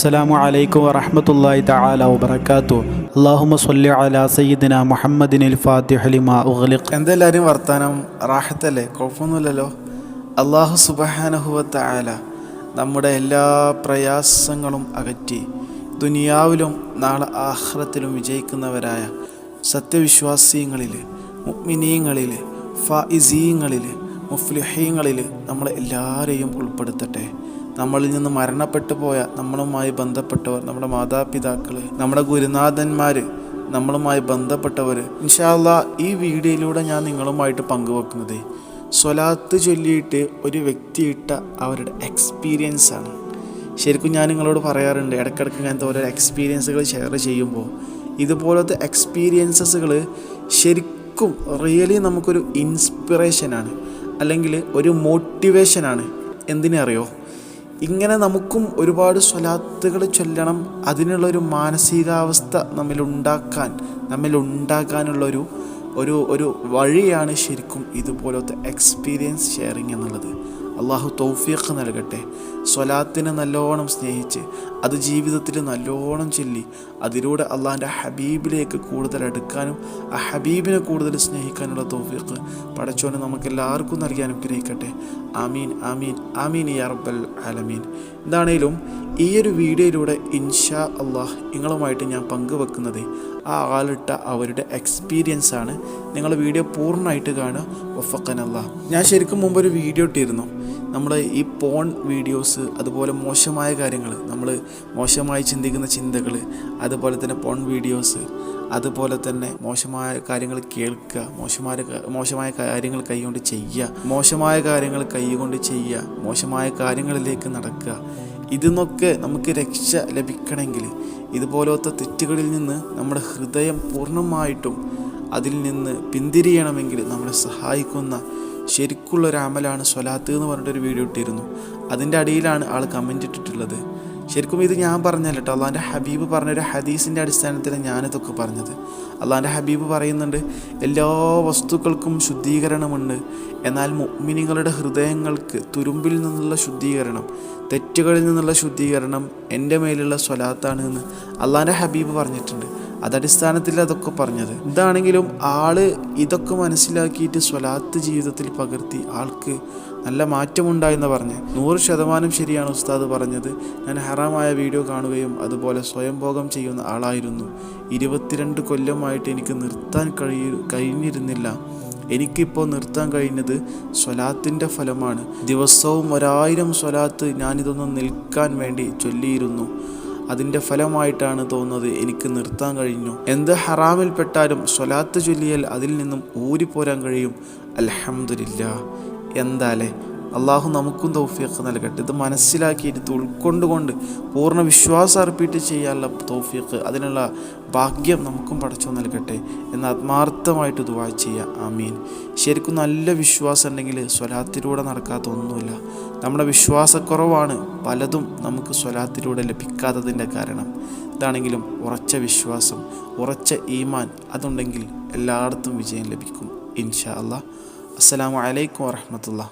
അസ്സലാമു അലൈക്കും വറഹ്മത്തുള്ളാഹി തആല വബറകാതു അല്ലാഹുമ്മ സ്വല്ലി അലാ സയ്യിദിന മുഹമ്മദിനിൽ ഫാത്തിഹ ലിമാ വർത്താനം? റാഹത്തല്ലേ? കുഴപ്പമൊന്നുമില്ലല്ലോ. അള്ളാഹു സുബഹാനഹുവത്ത ആല നമ്മുടെ എല്ലാ പ്രയാസങ്ങളും അകറ്റി. ദുനിയാവിലും നാളെ ആഹ്റത്തിലും വിജയിക്കുന്നവരായ സത്യവിശ്വാസിയങ്ങളിൽ മുഅ്മിനീങ്ങളിൽ ഫായിസീങ്ങളിൽ മുഫ്ലിഹീങ്ങളിൽ നമ്മളെ എല്ലാവരെയും ഉൾപ്പെടുത്തട്ടെ. നമ്മളിൽ നിന്ന് മരണപ്പെട്ടു പോയ നമ്മളുമായി ബന്ധപ്പെട്ടവർ നമ്മുടെ മാതാപിതാക്കൾ നമ്മുടെ ഗുരുനാഥന്മാർ നമ്മളുമായി ബന്ധപ്പെട്ടവർ ഇൻഷാല്ല ഈ വീഡിയോയിലൂടെ ഞാൻ നിങ്ങളുമായിട്ട് പങ്കുവെക്കുന്നത് സ്വലാത്ത് ചൊല്ലിയിട്ട് ഒരു വ്യക്തി ഇട്ട അവരുടെ എക്സ്പീരിയൻസ് ആണ്. ശരിക്കും ഞാൻ നിങ്ങളോട് പറയാറുണ്ട് ഇടയ്ക്കിടയ്ക്ക് ഇങ്ങനത്തെ ഓരോ എക്സ്പീരിയൻസുകൾ ഷെയർ ചെയ്യുമ്പോൾ ഇതുപോലത്തെ എക്സ്പീരിയൻസസുകൾ ശരിക്കും റിയലി നമുക്കൊരു ഇൻസ്പിറേഷനാണ് അല്ലെങ്കിൽ ഒരു മോട്ടിവേഷനാണ് എന്തിനറിയോ ഇങ്ങനെ നമുക്കും ഒരുപാട് സ്വലാത്തുകൾ ചൊല്ലണം. അതിനുള്ളൊരു മാനസികാവസ്ഥ നമ്മിലുണ്ടാക്കാൻ നമ്മിലുണ്ടാക്കാനുള്ളൊരു ഒരു ഒരു വഴിയാണ് ശരിക്കും ഇതുപോലത്തെ എക്സ്പീരിയൻസ് ഷെയറിങ് എന്നുള്ളത്. അള്ളാഹു തൗഫീഖ് നൽകട്ടെ. സ്വലാത്തിനെ നല്ലോണം സ്നേഹിച്ച് അത് ജീവിതത്തിൽ നല്ലോണം ചൊല്ലി അതിലൂടെ അള്ളാഹിന്റെ ഹബീബിലേക്ക് കൂടുതൽ അടുക്കാനും ആ ഹബീബിനെ കൂടുതൽ സ്നേഹിക്കാനുള്ള തൗഫീഖ് പടച്ചോനെ നമുക്ക് എല്ലാവർക്കും നൽകി അനുഗ്രഹിക്കട്ടെ. ആമീൻ ആമീൻ ആമീൻ യാ റബ്ബൽ ആലമീൻ. എന്താണേലും ഈ ഒരു വീഡിയോയിലൂടെ ഇൻഷാ അള്ളാഹ് നിങ്ങളുമായിട്ട് ഞാൻ പങ്കുവെക്കുന്നത് ആ ആളിട്ട അവരുടെ എക്സ്പീരിയൻസ് ആണ്. നിങ്ങൾ വീഡിയോ പൂർണമായിട്ട് കാണുക. ഒഫക്കൻ അള്ളാഹ് ഞാൻ ശരിക്കും മുമ്പ് ഒരു വീഡിയോ ഇട്ടിരുന്നു. നമ്മൾ ഈ പോൺ വീഡിയോസ് അതുപോലെ മോശമായ കാര്യങ്ങൾ നമ്മൾ മോശമായി ചിന്തിക്കുന്ന ചിന്തകൾ അതുപോലെ തന്നെ പോൺ വീഡിയോസ് അതുപോലെ തന്നെ മോശമായ കാര്യങ്ങൾ കേൾക്കുക മോശമായ മോശമായ കാര്യങ്ങൾ കൈകൊണ്ട് ചെയ്യുക മോശമായ കാര്യങ്ങൾ കൈകൊണ്ട് ചെയ്യുക മോശമായ കാര്യങ്ങളിലേക്ക് നടക്കുക. ഇതിന്നൊക്കെ നമുക്ക് രക്ഷ ലഭിക്കണമെങ്കിൽ ഇതുപോലത്തെ തെറ്റുകളിൽ നിന്ന് നമ്മുടെ ഹൃദയം പൂർണമായിട്ടും അതിൽ നിന്ന് പിന്തിരിയണമെങ്കിൽ നമ്മളെ സഹായിക്കുന്ന ശരിക്കുള്ള ഒരു അമലാണ് സ്വലാത്ത് എന്ന് പറഞ്ഞിട്ടൊരു വീഡിയോ ഇട്ടിരുന്നു. അതിന്റെ അടിയിലാണ് ആൾ കമന്റ് ഇട്ടിട്ടുള്ളത്. ശരിക്കും ഇത് ഞാൻ പറഞ്ഞല്ല കേട്ടോ. അള്ളാന്റെ ഹബീബ് പറഞ്ഞൊരു ഹദീസിന്റെ അടിസ്ഥാനത്തിൽ ഞാനിതൊക്കെ പറഞ്ഞത്. അള്ളാന്റെ ഹബീബ് പറയുന്നുണ്ട് എല്ലാ വസ്തുക്കൾക്കും ശുദ്ധീകരണമുണ്ട്. എന്നാൽ മുഗ്മിനികളുടെ ഹൃദയങ്ങൾക്ക് തുരുമ്പിൽ നിന്നുള്ള ശുദ്ധീകരണം തെറ്റുകളിൽ നിന്നുള്ള ശുദ്ധീകരണം എന്റെ മേലുള്ള സ്വലാത്താണ് എന്ന് അള്ളാന്റെ ഹബീബ് പറഞ്ഞിട്ടുണ്ട്. അതടിസ്ഥാനത്തിൽ അതൊക്കെ പറഞ്ഞത്. എന്താണെങ്കിലും ആൾ ഇതൊക്കെ മനസ്സിലാക്കിയിട്ട് സ്വലാത്ത് ജീവിതത്തിൽ പകർത്തി ആൾക്ക് നല്ല മാറ്റമുണ്ടായെന്ന് പറഞ്ഞ്. നൂറ് ശതമാനം ശരിയാണ് ഉസ്താദ് പറഞ്ഞത്. ഞാൻ ഹറാമായ വീഡിയോ കാണുകയും അതുപോലെ സ്വയംഭോഗം ചെയ്യുന്ന ആളായിരുന്നു. ഇരുപത്തിരണ്ട് കൊല്ലമായിട്ട് എനിക്ക് നിർത്താൻ കഴിയ കഴിഞ്ഞിരുന്നില്ല. എനിക്കിപ്പോൾ നിർത്താൻ കഴിഞ്ഞത് സ്വലാത്തിന്റെ ഫലമാണ്. ദിവസവും ഒരായിരം സ്വലാത്ത് ഞാനിതൊന്ന് നിൽക്കാൻ വേണ്ടി ചൊല്ലിയിരുന്നു. അതിന്റെ ഫലമായിട്ടാണ് തോന്നുന്നത് എനിക്ക് നിർത്താൻ കഴിഞ്ഞു. എന്ത് ഹറാമിൽപ്പെട്ടാലും സ്വലാത്ത് ചൊല്ലിയാൽ അതിൽ നിന്നും ഊരിപ്പോരാൻ കഴിയും. അലഹമില്ല എന്താലേ അള്ളാഹു നമുക്കും തൗഫീഖ് നൽകട്ടെ. ഇത് മനസ്സിലാക്കിയിട്ട് ഇത് ഉൾക്കൊണ്ടുകൊണ്ട് പൂർണ വിശ്വാസം അർപ്പിട്ട് ചെയ്യാനുള്ള തൗഫീഖ് അതിനുള്ള ഭാഗ്യം നമുക്കും പഠിച്ചു നൽകട്ടെ എന്ന് ആത്മാർത്ഥമായിട്ട് ദുവാ ചെയ്യുക ആമീൻ. ശരിക്കും നല്ല വിശ്വാസം ഉണ്ടെങ്കിൽ സ്വലാത്തിലൂടെ നടക്കാത്ത ഒന്നുമില്ല. നമ്മുടെ വിശ്വാസക്കുറവാണ് പലതും നമുക്ക് സ്വലാത്തിലൂടെ ലഭിക്കാത്തതിന്റെ കാരണം. ഇതാണെങ്കിലും ഉറച്ച വിശ്വാസം ഉറച്ച ഈമാൻ അതുണ്ടെങ്കിൽ എല്ലായിടത്തും വിജയം ലഭിക്കും ഇൻഷാ അല്ലാ അസ്സാം വലൈക്കും വറഹമത്തുള്ള.